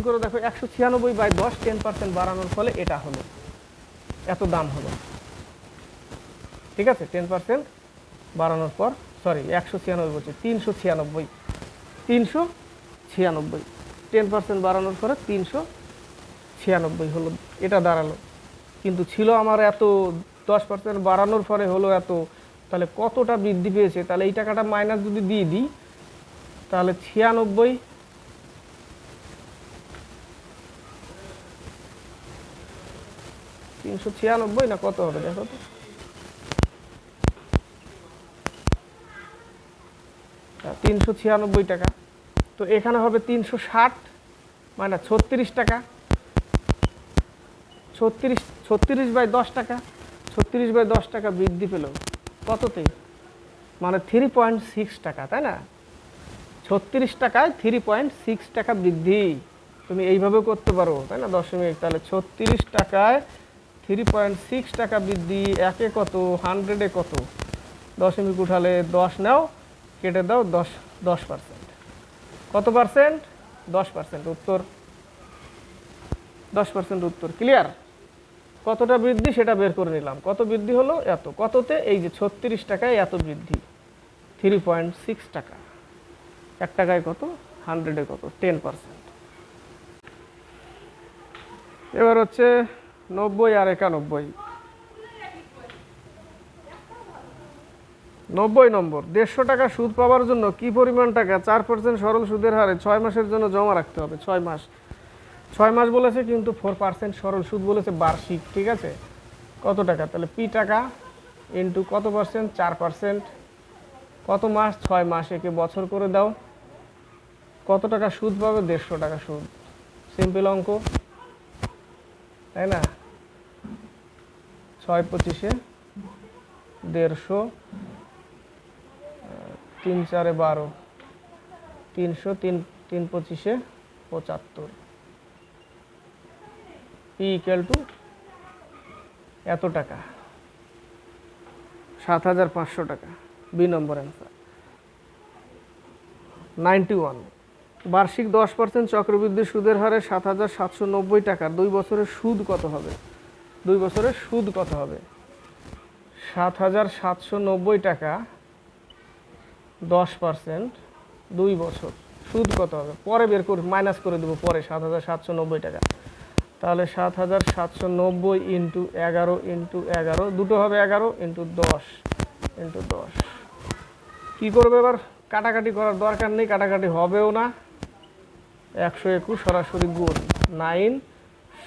ভুল করে দেখো, একশো ছিয়ানব্বই বাই দশ টেন পার্সেন্ট বাড়ানোর ফলে এটা হলো। এত দাম হলো। ঠিক আছে? টেন পার্সেন্ট বাড়ানোর পর সরি একশো ছিয়ানব্বই বলছি, তিনশো ছিয়ানব্বই। তিনশো ছিয়ানব্বই। টেন পার্সেন্ট বাড়ানোর পরে তিনশো ছিয়ানব্বই হলো, এটা দাঁড়াল। কিন্তু ছিল আমার এত, দশ পার্সেন্ট বাড়ানোর পরে হলো এত, তাহলে কতটা বৃদ্ধি পেয়েছে? তাহলে এই টাকাটা মাইনাস যদি দিয়ে দিই, তাহলে ছিয়ানব্বই তিনশো ছিয়ানব্বই না কত হবে দেখো তো? তিনশো ছিয়ানব্বই টাকা। তো এখানে হবে তিনশো ষাট মানে ছত্রিশ টাকা। ছত্রিশ ছত্রিশ বাই দশ টাকা, ছত্রিশ বাই দশ টাকা বৃদ্ধি পেল কততে? মানে থ্রি পয়েন্ট সিক্স টাকা, তাই না? ছত্রিশ টাকায় থ্রি পয়েন্ট সিক্স টাকা বৃদ্ধি। তুমি এইভাবে করতে পারো, তাই না? দশমিক, তাহলে ছত্রিশ টাকায় থ্রি পয়েন্ট সিক্স টাকা বৃদ্ধি, একে কত? হান্ড্রেডে কত? দশমিক উঠালে দশ নাও, কেটে দাও দশ দশ পার্সেন্ট কত পার্সেন্ট দশ পার্সেন্ট উত্তর। দশ পার্সেন্ট উত্তর। ক্লিয়ার কতটা বৃদ্ধি সেটা বের করে নিলাম। কত বৃদ্ধি হলো? এত। কততে? এই যে ছত্রিশ টাকায় এত বৃদ্ধি। থ্রি পয়েন্ট সিক্স টাকা। এক টাকায় কত? হান্ড্রেডে কত? টেন পার্সেন্ট এবার হচ্ছে নব্বই আর একানব্বই। নব্বই নম্বর, দেড়শো টাকা সুদ পাওয়ার জন্য কি পরিমাণ টাকা? চার পার্সেন্ট সরল সুদের হারে ছয় মাসের জন্য জমা রাখতে হবে, ছয় মাস। ছয় মাস বলেছে কিন্তু ফোর পার্সেন্ট সরল সুদ বলেছে বার্ষিক, ঠিক আছে? কত টাকা? তাহলে পি টাকা ইন্টু কত পার্সেন্ট চার পার্সেন্ট কত মাস? ছয় মাস। একে বছর করে দাও। কত টাকা সুদ পাবে? দেড়শো টাকা সুদ। সিম্পল অঙ্ক। তাই না? ছয় পঁচিশে দেড়শো তিন চারে বারো, তিনশো, তিন তিন পঁচিশে পঁচাত্তর। পি ইকুয়াল টু এত টাকা। সাত হাজার পাঁচশো টাকা। B number answer ninety one বার্ষিক দশ পার্সেন্ট চক্রবৃদ্ধি সুদের হারে সাত হাজার সাতশো নব্বই টাকা। দুই বছরের সুদ কত হবে? দুই বছরের সুদ কত হবে? সাত হাজার সাতশো নব্বই টাকা, দশ পার্সেন্ট, দুই বছর। সুদ কত হবে? পরে বের করে মাইনাস করে দেবো পরে সাত হাজার সাতশো নব্বই টাকা। তাহলে সাত হাজার সাতশো নব্বই ইন্টু এগারো ইন্টু এগারো, দুটো হবে এগারো ইন্টু দশ ইন্টু দশ। কী করবে এবার? কাটাকাটি করার দরকার নেই, কাটাকাটি হবেও না। একশো একুশ সরাসরি গুণ নাইন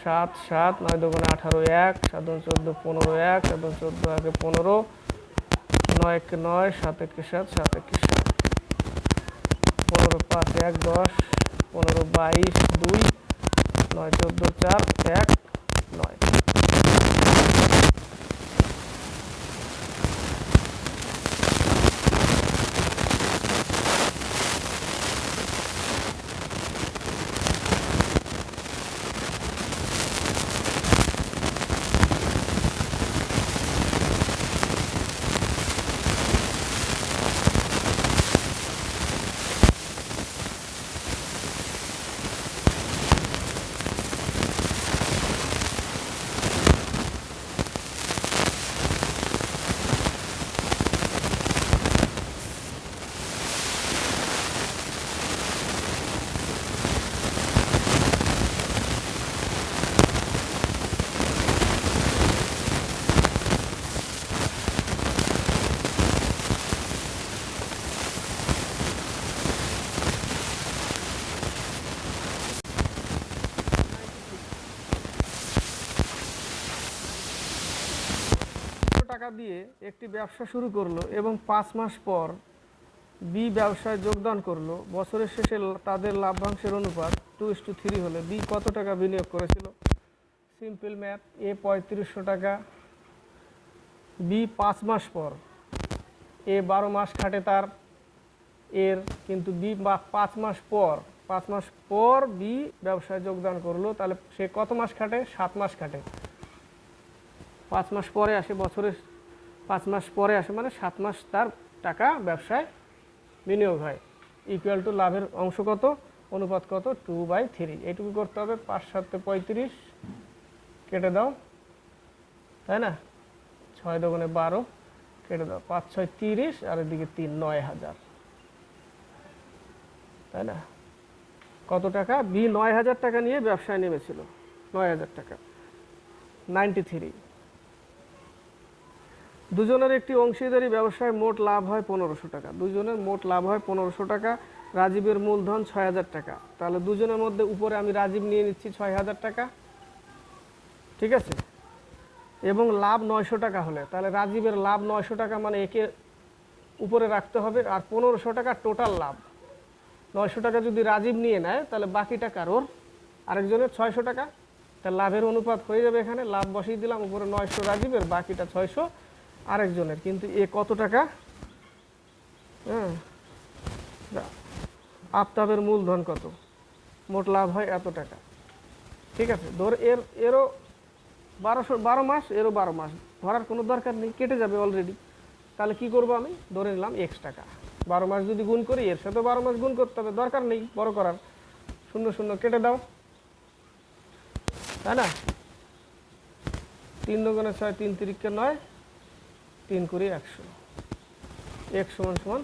সাত সাত, নয় দোকানে আঠারো, এক, সাত চোদ্দ, পনেরো, এক, সাত চোদ্দ, আগে পনেরো, নয় এক নয়, সাত একে সাত সাত একে সাত। পনেরো পাঁচ, এক, দশ, পনেরো বাইশ, দুই, নয়, চোদ্দ, চার, এক, নয় টাকা দিয়ে একটি ব্যবসা শুরু করল এবং পাঁচ মাস পর বি ব্যবসায় যোগদান করল। বছরের শেষে তাদের লাভ্যাংশের অনুপাত two is to two three. B কত টাকা বিনিয়োগ করেছিল? সিম্পল ম্যাথ এ পঁয়ত্রিশশো টাকা। বি পাঁচ মাস পর। এ বারো মাস খাটে তার। এর কিন্তু বা পাঁচ মাস পর। পাঁচ মাস পর বি ব্যবসায় যোগদান করল। তাহলে সে কত মাস খাটে? সাত মাস খাটে। পাঁচ মাস পরে আসে বছরের পাঁচ মাস পরে আসে মানে সাত মাস তার টাকা ব্যবসায় বিনিয়োগ হয়। ইকুয়াল টু লাভের অংশ কত? অনুপাত কত? টু বাই থ্রি এইটুকু করতে হবে, পাঁচ সাতে পঁয়ত্রিশ। কেটে দাও। তাই না? ছয় দোকানে বারো, কেটে দাও। পাঁচ ছয় তিরিশ, আর এদিকে তিন, নয় হাজার। তাই না? কত টাকা? বি, নয় হাজার টাকা নিয়ে ব্যবসায় নেমেছিল। নয় হাজার টাকা। নাইনটি থ্রি দুজনের একটি অংশীদারি ব্যবসায় মোট লাভ হয় পনেরোশো টাকা। দুজনের মোট লাভ হয় পনেরোশো টাকা, রাজীবের মূলধন ছয় হাজার টাকা। তাহলে দুজনের মধ্যে উপরে আমি রাজীব নিয়ে নিচ্ছি ছয় হাজার টাকা। ঠিক আছে? এবং লাভ নয়শো টাকা হলে, তাহলে রাজীবের লাভ নয়শো টাকা মানে একে উপরে রাখতে হবে, আর পনেরোশো টাকা টোটাল লাভ। নয়শো টাকা যদি রাজীব নিয়ে নেয়, তাহলে বাকি টাকা ওর আরেকজনের ছয়শো টাকা। তাহলে লাভের অনুপাত হয়ে যাবে এখানে। লাভ বসিয়ে দিলাম, উপরে নয়শো, রাজীবের বাকিটা ছয়শো। আরেকজনের, কিন্তু এ কত টাকা? হ্যাঁ। আফতাবের মূলধন কত? মোট লাভ হয় এত টাকা। ঠিক আছে, ধর এর, এরও বারোশো, বারো মাস, এরও বারো মাস। ধরার কোনো দরকার নেই, কেটে যাবে অলরেডি তাহলে কি করব আমি? ধরে নিলাম এক্স টাকা। বারো মাস যদি গুণ করি, এর সাথে বারো মাস গুণ করতে হবে, দরকার নেই, বড় করার। শূন্য শূন্য, কেটে দাও। তাই না? তিন দোকানে ছয়, তিন তিরিখকে নয়। তিন কুড়ি একশো। এক সমান সমান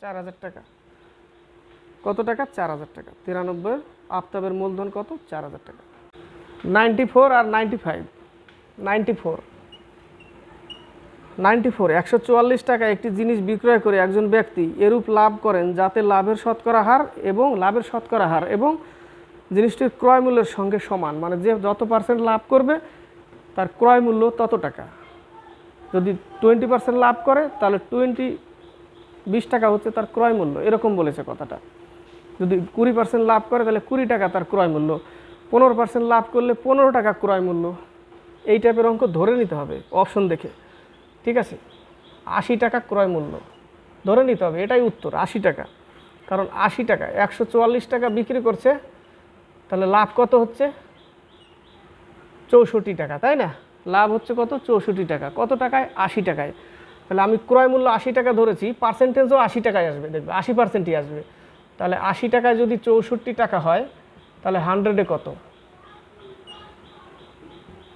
চার হাজার টাকা। কত টাকা? চার হাজার টাকা। তিরানব্বই আফতাবের মূলধন কত? চার হাজার টাকা। নাইনটি ফোর আর ninety five. Ninety four. Ninety four, একশো চুয়াল্লিশ টাকা একটি জিনিস বিক্রয় করে একজন ব্যক্তি এরূপ লাভ করেন যাতে লাভের শতকরা হার এবং লাভের শতকরা হার এবং জিনিসটির ক্রয় মূল্যের সঙ্গে সমান। মানে যে যত পার্সেন্ট লাভ করবে তার ক্রয় মূল্য তত টাকা। যদি টোয়েন্টি পার্সেন্ট লাভ করে, তাহলে টোয়েন্টি বিশ টাকা হচ্ছে তার ক্রয় মূল্য। এরকম বলেছে কথাটা। যদি কুড়ি পার্সেন্ট লাভ করে, তাহলে কুড়ি টাকা তার ক্রয় মূল্য। পনেরো পার্সেন্ট লাভ করলে পনেরো টাকা ক্রয় মূল্য। এই টাইপের অঙ্ক ধরে নিতে হবে অপশন দেখে। ঠিক আছে? আশি টাকা ক্রয় মূল্য। ধরে নিতে হবে, এটাই উত্তর, আশি টাকা। কারণ আশি টাকা, একশো চুয়াল্লিশ টাকা বিক্রি করছে, তাহলে লাভ কত হচ্ছে? চৌষট্টি টাকা, তাই না? লাভ হচ্ছে কত? চৌষট্টি টাকা। কত টাকায়? আশি টাকায়। তাহলে আমি ক্রয় মূল্য আশি টাকা ধরেছি পার্সেন্টেজও আশি টাকায় আসবে, দেখবে, আশি পার্সেন্টই আসবে। তাহলে আশি টাকায় যদি চৌষট্টি টাকা হয়, তাহলে হান্ড্রেডে কত?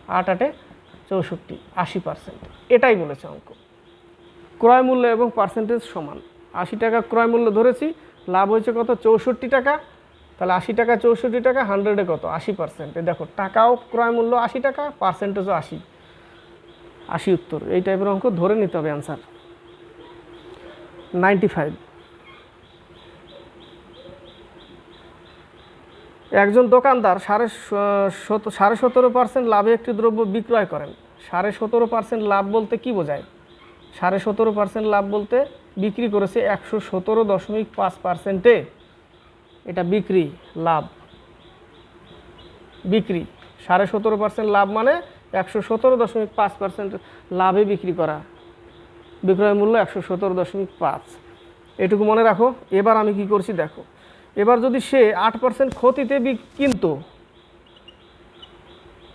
আট আটে চৌষট্টি, আশি পার্সেন্ট এটাই বলেছে অঙ্ক। ক্রয় মূল্য এবং পার্সেন্টেজ সমান। আশি টাকা ক্রয় মূল্য ধরেছি, লাভ হয়েছে কত? চৌষট্টি টাকা। তাহলে আশি টাকা, চৌষট্টি টাকা হান্ড্রেডে কত? আশি পার্সেন্টে দেখো, টাকাও ক্রয় মূল্য আশি টাকা পার্সেন্টেজও আশি। আশি উত্তর। এই টাইপের অঙ্ক ধরে নিতে হবে অ্যান্সার নাইনটি ফাইভ একজন দোকানদার সাড়ে সাড়ে সতেরো পার্সেন্ট লাভে একটি দ্রব্য বিক্রয় করেন। সাড়ে সতেরো পার্সেন্ট লাভ বলতে কি বোঝায়? সাড়ে সতেরো পার্সেন্ট লাভ বলতে বিক্রি করেছে একশো সতেরো দশমিক পাঁচ পার্সেন্টে এটা বিক্রি, লাভ। বিক্রি, সাড়ে সতেরো পার্সেন্ট লাভ মানে একশো সতেরো দশমিক পাঁচ পার্সেন্ট লাভে বিক্রি করা। বিক্রয় মূল্য একশো সতেরো দশমিক পাঁচ। এটুকু মনে রাখো, এবার আমি কি করছি দেখো। এবার যদি সে আট পার্সেন্ট ক্ষতিতে কিনতো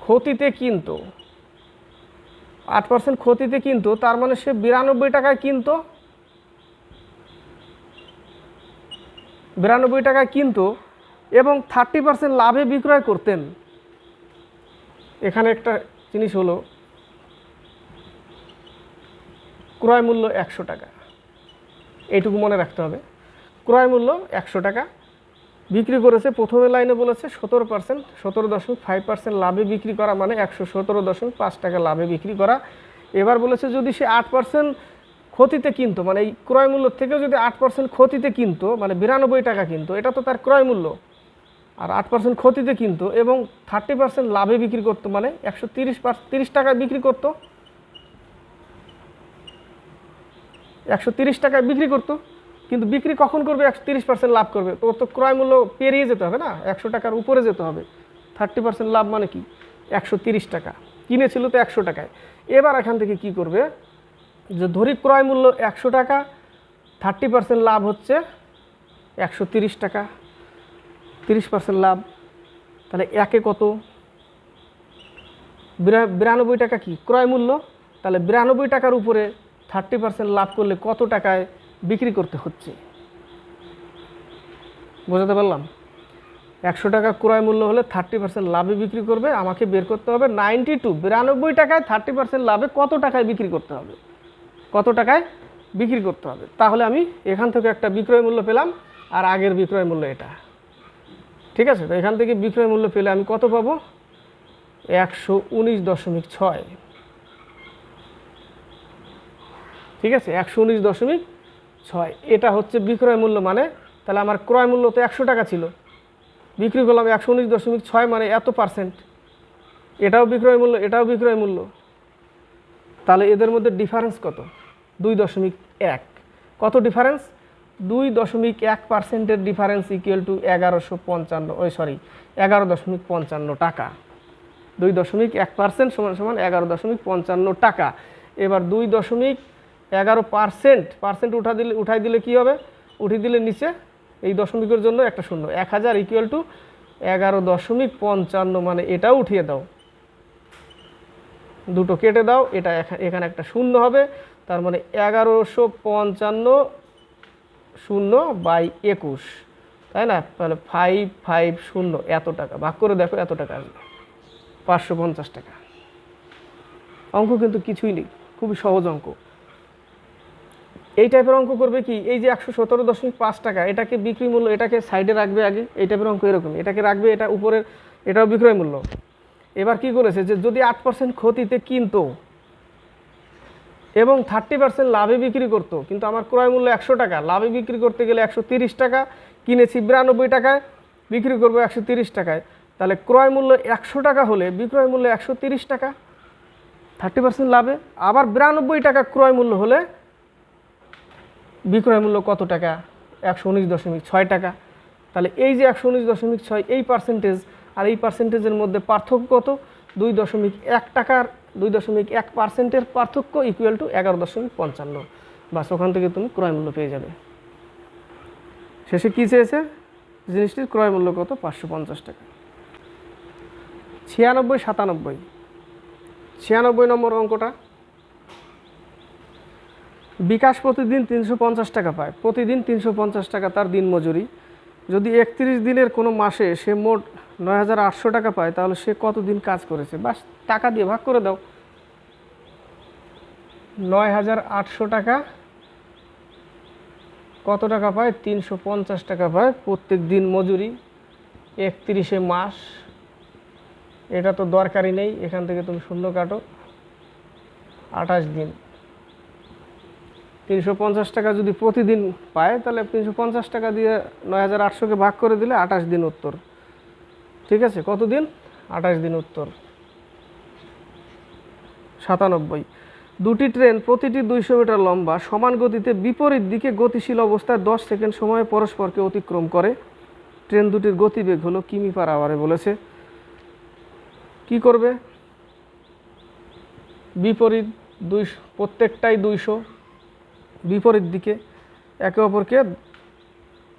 ক্ষতিতে কিনতো, আট পার্সেন্ট ক্ষতিতে কিনতো, তার মানে সে বিরানব্বই টাকায় কিনতো বিরানব্বই টাকায় কিনতো এবং থার্টি পার্সেন্ট লাভে বিক্রয় করতেন। এখানে একটা জিনিস হলো, ক্রয় মূল্য একশো টাকা। এইটুকু মনে রাখতে হবে। ক্রয় মূল্য একশো টাকা, বিক্রি করেছে, প্রথমে লাইনে বলেছে সতেরো পার্সেন্ট সতেরো দশমিক ফাইভ পার্সেন্ট লাভে বিক্রি করা মানে একশো সতেরো দশমিক পাঁচ টাকা লাভে বিক্রি করা। এবার বলেছে যদি সে আট পার্সেন্ট ক্ষতিতে কিনতো মানে এই ক্রয় মূল্য থেকেও যদি আট পার্সেন্ট ক্ষতিতে কিনতো মানে বিরানব্বই টাকা কিনতো, এটা তো তার ক্রয় মূল্য। আর আট পার্সেন্ট ক্ষতিতে কিনতো এবং থার্টি পার্সেন্ট লাভে বিক্রি করতো মানে একশো তিরিশ তিরিশ টাকায় বিক্রি করতো। একশো তিরিশ টাকায় বিক্রি করতো, কিন্তু বিক্রি কখন করবে, একশো তিরিশ পার্সেন্ট লাভ করবে? ওর তো ক্রয় মূল্য পেরিয়ে যেতে হবে না, একশো টাকার উপরে যেতে হবে। থার্টি পার্সেন্ট লাভ মানে কি? একশো তিরিশ টাকা। কিনেছিল তো একশো টাকায়। এবার এখান থেকে কি করবে? যে ধরি ক্রয় মূল্য একশো টাকা থার্টি পার্সেন্ট লাভ হচ্ছে একশো তিরিশ টাকা। তিরিশ পার্সেন্ট লাভ, তাহলে একে কত? বিরানব্বই টাকা কি? ক্রয় মূল্য? তাহলে বিরানব্বই টাকার উপরে থার্টি পার্সেন্ট লাভ করলে কত টাকায় বিক্রি করতে হচ্ছে? বোঝাতে পারলাম? একশো টাকা ক্রয় মূল্য হলে থার্টি পার্সেন্ট লাভে বিক্রি করবে, আমাকে বের করতে হবে নাইনটি টু বিরানব্বই টাকায় থার্টি পার্সেন্ট লাভে কত টাকায় বিক্রি করতে হবে? কত টাকায় বিক্রি করতে হবে? তাহলে আমি এখান থেকে একটা বিক্রয় মূল্য পেলাম আর আগের বিক্রয় মূল্য এটা। ঠিক আছে? তো এখান থেকে বিক্রয় মূল্য পেলে আমি কত পাবো? একশো উনিশ দশমিক ছয়। ঠিক আছে? একশো উনিশ দশমিক ছয়। এটা হচ্ছে বিক্রয় মূল্য মানে তাহলে আমার ক্রয় মূল্য তো একশো টাকা ছিল। বিক্রি করলাম একশো উনিশ দশমিক ছয় মানে এত পার্সেন্ট। এটাও বিক্রয় মূল্য, এটাও বিক্রয় মূল্য। তাহলে এদের মধ্যে ডিফারেন্স কত? দুই দশমিক এক। কত ডিফারেন্স দুই দশমিক এক পার্সেন্টের ডিফারেন্স ইকুয়াল টু এগারোশো পঞ্চান্ন। ওই সরি এগারো দশমিক পঞ্চান্ন টাকা। দুই দশমিক এক পার্সেন্ট সমান সমান এগারো দশমিক পঞ্চান্ন টাকা। এবার দুই দশমিক এগারো পার্সেন্ট পার্সেন্ট উঠা দিলে, উঠাই দিলে কি হবে? উঠিয়ে দিলে নিচে, এই দশমিকের জন্য একটা শূন্য। এক হাজার ইকুয়াল টু এগারো দশমিক পঞ্চান্ন মানে এটাও উঠিয়ে দাও। দুটো কেটে দাও, এটা এখানে একটা শূন্য হবে। তার মানে এগারোশো পঞ্চান্ন শূন্য বাই একুশ, তাই না? তাহলে ফাইভ ফাইভ শূন্য, এত টাকা। ভাগ করে দেখো এত টাকা আসবে। পাঁচশো পঞ্চাশ টাকা। অঙ্ক কিন্তু কিছুই নেই, খুবই সহজ অঙ্ক। এই টাইপের অঙ্ক করবে কি? এই যে একশো সতেরো দশমিক পাঁচ টাকা, এটাকে বিক্রি মূল্য, এটাকে সাইডে রাখবে আগে। এই টাইপের অঙ্ক এরকম এটাকে রাখবে, এটা উপরের, এটাও বিক্রয় মূল্য। এবার কি করেছে যে যদি আট পার্সেন্ট ক্ষতিতে কিনতো এবং থার্টি পার্সেন্ট লাভে বিক্রি করতো। কিন্তু আমার ক্রয় মূল্য একশো টাকা। লাভে বিক্রি করতে গেলে একশো তিরিশ টাকা। কিনেছি বিরানব্বই টাকায়, বিক্রি করব একশো তিরিশ টাকায়। তাহলে ক্রয় মূল্য একশো টাকা হলে বিক্রয় মূল্য একশো তিরিশ টাকা। থার্টি পার্সেন্ট লাভে। আবার বিরানব্বই টাকা ক্রয় মূল্য হলে বিক্রয় মূল্য কত টাকা? একশো উনিশ দশমিক ছয় টাকা। তাহলে এই যে একশো উনিশ দশমিক ছয়, এই পার্সেন্টেজ আর এই পার্সেন্টেজের মধ্যে পার্থক্য কত? দুই দশমিক এক টাকার দুই দশমিক এক পার্সেন্টের পার্থক্য ইকুয়াল টু এগারো দশমিক পঞ্চান্ন। বাস, ওখান থেকে তুমি ক্রয় মূল্য পেয়ে যাবে। শেষে কী চেয়েছে? জিনিসটির ক্রয় মূল্য কত? পাঁচশো পঞ্চাশ টাকা। ছিয়ানব্বই, সাতানব্বই। ছিয়ানব্বই নম্বর অঙ্কটা। বিকাশ প্রতিদিন তিনশো পঞ্চাশ টাকা পায়। প্রতিদিন তিনশো পঞ্চাশ টাকা তার দিন মজুরি যদি একত্রিশ দিনের কোনো মাসে সে মোট নয় হাজার আটশো টাকা পায়, তাহলে সে কতদিন কাজ করেছে? বাস, টাকা দিয়ে ভাগ করে দাও। নয় হাজার আটশো টাকা, কত টাকা পায়? তিনশো পঞ্চাশ টাকা পায় প্রত্যেক দিন মজুরি, একত্রিশে মাস। এটা তো দরকারই নেই, এখান থেকে তুমি শূন্য কাটো। আঠাশ দিন। তিনশো পঞ্চাশ টাকা যদি প্রতিদিন পায়, তাহলে তিনশো পঞ্চাশ টাকা দিয়ে নয় হাজার আটশোকে ভাগ করে দিলে আঠাশ দিন উত্তর। ঠিক আছে? কতদিন? আঠাশ দিন উত্তর। সাতানব্বই। দুটি ট্রেন প্রতিটি দুইশো মিটার লম্বা, সমান গতিতে বিপরীত দিকে গতিশীল অবস্থায় দশ সেকেন্ড সময়ে পরস্পরকে অতিক্রম করে। ট্রেন দুটির গতিবেগ হলো কিমি পার আওয়ারে বলেছে। কি করবে? বিপরীত দুই, প্রত্যেকটাই দুইশো। বিপরীত দিকে একে অপরকে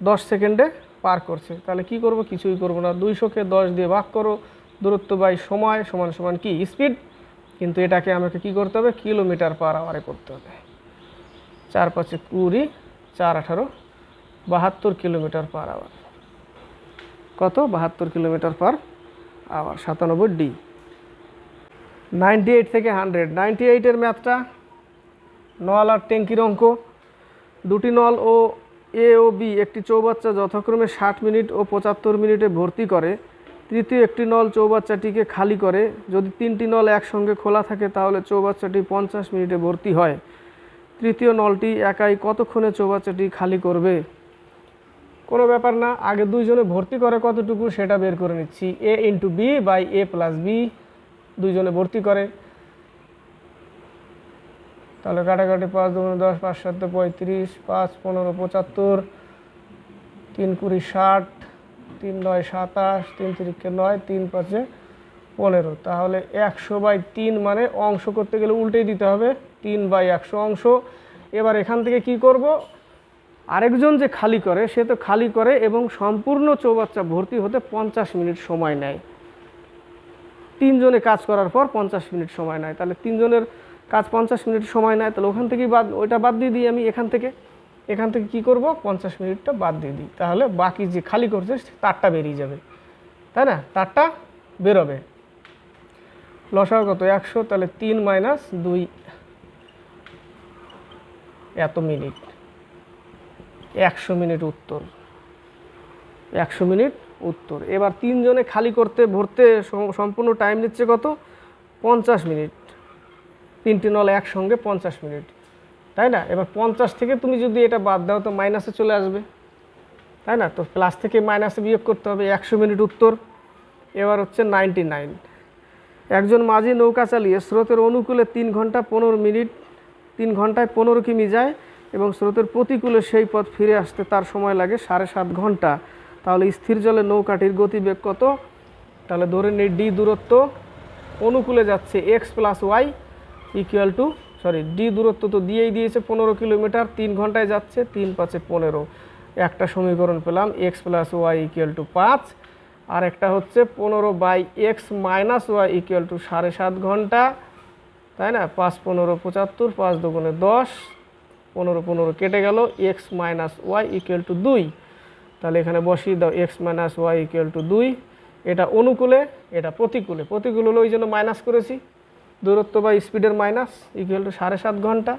দশ সেকেন্ডে পার করছে। তাহলে কি করব? কিছুই করব না। দুইশোকে দশ দিয়ে ভাগ করো। দূরত্ব বাই সময় সমান সমান কি? স্পিড। কিন্তু এটাকে আমাকে কি করতে হবে? কিলোমিটার পার আওয়ারে করতে হবে। চার পাঁচে কুড়ি, চার আঠারো, বাহাত্তর কিলোমিটার পার আওয়ার কত? বাহাত্তর কিলোমিটার পার আওয়ার সাতানব্বই ডি নাইনটি এইট থেকে হান্ড্রেড। নাইনটি এইটের ম্যাথটা নল আর ট্যাঙ্কির অঙ্ক। দুটি নল ও এ ও বি একটি চৌবাচ্চা যথাক্রমে ষাট মিনিট ও পঁচাত্তর মিনিটে ভর্তি করে। তৃতীয় একটি নল চৌবাচ্চাটিকে খালি করে। যদি তিনটি নল একসঙ্গে খোলা থাকে, তাহলে চৌবাচ্চাটি পঞ্চাশ মিনিটে ভর্তি হয়। তৃতীয় নলটি একাই কতক্ষণে চৌবাচ্চাটি খালি করবে? কোনো ব্যাপার না, আগে দুইজনে ভর্তি করে কতটুকু সেটা বের করে নিচ্ছি। A into B by A plus B দুইজনে ভর্তি করে। তাহলে কাটাকাটি পাঁচ দুগুণে দশ, পাঁচ সাতে পঁয়ত্রিশ, পাঁচ পনেরো পঁচাত্তর, তিন কুড়ি ষাট, তিন নয় সাতাশ, তিন তিরিখে নয়, তিন পাঁচে পনেরো। তাহলে একশো বাই তিন মানে অংশ করতে গেলে উল্টেই দিতে হবে, তিন বাই একশো অংশ। এবার এখান থেকে কি করব? আরেকজন যে খালি করে, সে তো খালি করে এবং সম্পূর্ণ চৌবাচ্চা ভর্তি হতে পঞ্চাশ মিনিট সময় নেয়। তিনজনে কাজ করার পর পঞ্চাশ মিনিট সময় নেয়। তাহলে তিনজনের কাজ পঞ্চাশ মিনিট সময় নেয়, তাহলে ওখান থেকেই বাদ ওইটা বাদ দিয়ে দিই আমি এখান থেকে। এখান থেকে কি করব? পঞ্চাশ মিনিটটা বাদ দিয়ে দিই। তাহলে বাকি যে খালি করছে তারটা বেরিয়ে যাবে। তাই না? তারটা বেরোবে। লসাও কত? একশো, তাহলে তিন মাইনাস দুই। এত মিনিট। একশো মিনিট উত্তর। একশো মিনিট উত্তর। এবার তিনজনে খালি করতে, ভরতে সম্পূর্ণ টাইম নিচ্ছে কত? পঞ্চাশ মিনিট। তিনটি নল একসঙ্গে পঞ্চাশ মিনিট, তাই না? এবার পঞ্চাশ থেকে তুমি যদি এটা বাদ দাও তো মাইনাসে চলে আসবে, তাই না? তো প্লাস থেকে মাইনাসে বিয়োগ করতে হবে একশো মিনিট উত্তর, এবার হচ্ছে নাইনটি নাইন। একজন মাঝি নৌকা চালিয়ে স্রোতের অনুকূলে তিন ঘণ্টা পনেরো মিনিট, তিন ঘন্টায় পনেরো কিমি যায় এবং স্রোতের প্রতিকূলে সেই পথ ফিরে আসতে তার সময় লাগে সাড়ে সাত ঘণ্টা। তাহলে স্থির জলে নৌকাটির গতিবেগ কত? তাহলে ধরে নিই ডি দূরত্ব, অনুকূলে যাচ্ছে X plus Y equal to sorry D দূরত্ব তো দিয়েই দিয়েছে পনেরো কিলোমিটার, তিন ঘন্টায় যাচ্ছে, তিন পাঁচে পনেরো। একটা সমীকরণ পেলাম X plus Y equal to পাঁচ, আর একটা হচ্ছে পনেরো by X minus Y equal to সাড়ে সাত ঘণ্টা, তাই না? পাঁচ পনেরো পঁচাত্তর, পাঁচ দুগুণে দশ, পনেরো পনেরো কেটে গেল X minus Y equal to দুই। তাহলে এখানে বসিয়ে দাও X minus Y equal to দুই, এটা অনুকূলে, এটা প্রতিকূলে। প্রতিকূল হলো ওই জন্য মাইনাস করেছি। দূরত্ব বা স্পিডের মাইনাস ইকুয়াল টু সাড়ে সাত ঘণ্টা।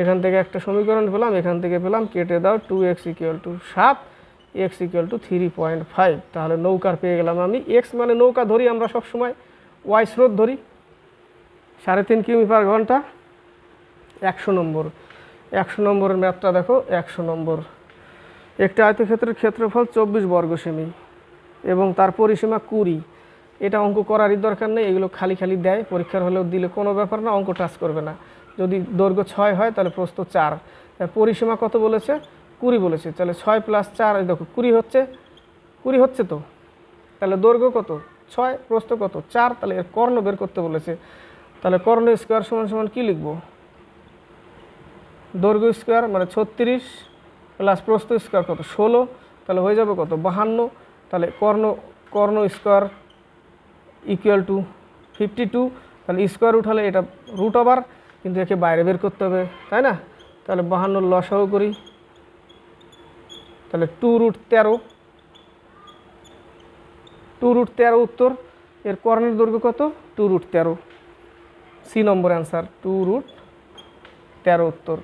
এখান থেকে একটা সমীকরণ পেলাম, এখান থেকে পেলাম, কেটে দাও টু এক্স ইকুয়াল টু সাত X equal to three point five তাহলে নৌকার পেয়ে গেলাম আমি এক্স মানে নৌকা ধরি আমরা সবসময় ওয়াই স্রোত ধরি। সাড়ে তিন কিমি পার ঘণ্টা, একশো নম্বর। একশো নম্বরের ম্যাপটা দেখো, একশো নম্বর। একটি আয়তক্ষেত্রের ক্ষেত্রফল চব্বিশ বর্গ সেমি, এবং তার পরিসীমা কুড়ি। এটা অঙ্ক করারই দরকার নেই, এগুলো খালি খালি দেয়, পরীক্ষার হলেও দিলে কোনো ব্যাপার না, অঙ্ক টাচ করবে না। যদি দৈর্ঘ্য ছয় হয়, তাহলে প্রস্থ চার। পরিসীমা কত বলেছে? কুড়ি বলেছে। তাহলে ছয় প্লাস চার দেখো, কুড়ি হচ্ছে কুড়ি হচ্ছে তো? তাহলে দৈর্ঘ্য কত? ছয়, প্রস্থ কত? চার, তাহলে এর কর্ণ বের করতে বলেছে। তাহলে কর্ণ স্কোয়ার সমান সমান কী লিখব? দৈর্ঘ্য স্কোয়ার মানে ছত্রিশ প্লাস প্রস্থ স্কোয়ার কত? ষোলো, তাহলে হয়ে যাবে কত? বাহান্ন। তাহলে কর্ণ কর্ণ square equal to fifty two তাহলে স্কোয়ার উঠালে এটা রুট ওভার কিন্তু একে বাইরে বের করতে হবে, তাই না? তাহলে বাহান্ন লসাও করি। তাহলে টু রুট তেরো টু রুট তেরো উত্তর, এর কর্ণের দৈর্ঘ্য কত? টু রুট তেরো। C number answer two root তেরো উত্তর।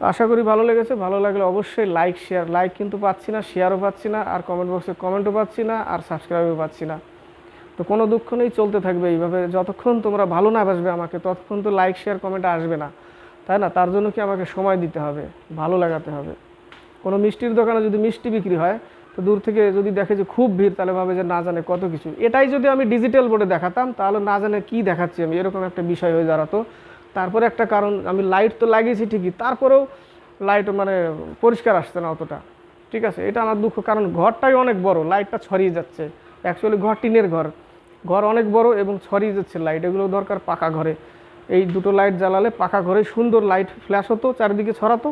আশা করি ভালো লেগেছে। ভালো লাগলে অবশ্যই লাইক শেয়ার লাইক কিন্তু পাচ্ছি না শেয়ারও পাচ্ছি না, আর কমেন্ট বক্সে কমেন্টও পাচ্ছি না, আর সাবস্ক্রাইবও পাচ্ছি না। তো কোনো দুঃখ নেই, চলতে থাকবে এইভাবে। যতক্ষণ তোমরা ভালো না বাসবে আমাকে, ততক্ষণ তো লাইক শেয়ার কমেন্ট আসবে না। তাই না? তার জন্য কি আমাকে সময় দিতে হবে, ভালো লাগাতে হবে। কোনো মিষ্টির দোকানে যদি মিষ্টি বিক্রি হয়, তো দূর থেকে যদি দেখে যে খুব ভিড়, তাহলে ভাবে যে না জানে কত কিছু। এটাই যদি আমি ডিজিটাল বোর্ডে দেখাতাম, তাহলে না জানে কি দেখাচ্ছি আমি, এরকম একটা বিষয় হয়ে দাঁড়াতো। তারপরে একটা কারণ, আমি লাইট তো লাগিয়েছি ঠিকই, তারপরেও লাইট মানে পরিষ্কার আসছে না অতটা। ঠিক আছে, এটা আমার দুঃখ, কারণ ঘরটাই অনেক বড় লাইটটা ছড়িয়ে যাচ্ছে। অ্যাকচুয়ালি ঘর টিনের ঘর। ঘর অনেক বড় এবং ছড়িয়ে যাচ্ছে লাইট এগুলো দরকার পাকা ঘরে। এই দুটো লাইট জ্বালালে পাকা ঘরে সুন্দর লাইট ফ্ল্যাশ হতো, চারিদিকে ছড়াতো,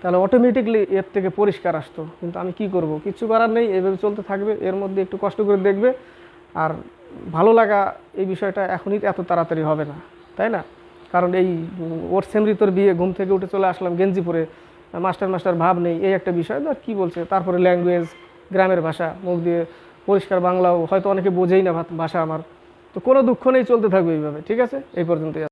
তাহলে অটোমেটিকলি এর থেকে পরিষ্কার আসতো। কিন্তু আমি কি করব? কিছু করার নেই, এভাবে চলতে থাকবে, এর মধ্যে একটু কষ্ট করে দেখবে। আর ভালো লাগা এই বিষয়টা এখনই এত তাড়াতাড়ি হবে না। তাই না? কারণ এই ওর সেমরিতর বিয়ে, ঘুম থেকে উঠে চলে আসলাম গেঞ্জি পরে মাস্টার মাস্টার ভাব নেই, এই একটা বিষয় না কী বলছে? তারপরে ল্যাঙ্গুয়েজ গ্রামের ভাষা, মুখ দিয়ে পরিষ্কার বাংলাও, হয়তো অনেকে বোঝেই না ভাষা আমার। তো কোনো দুঃখ নেই, চলতে থাকবে এইভাবে, ঠিক আছে? এই পর্যন্তই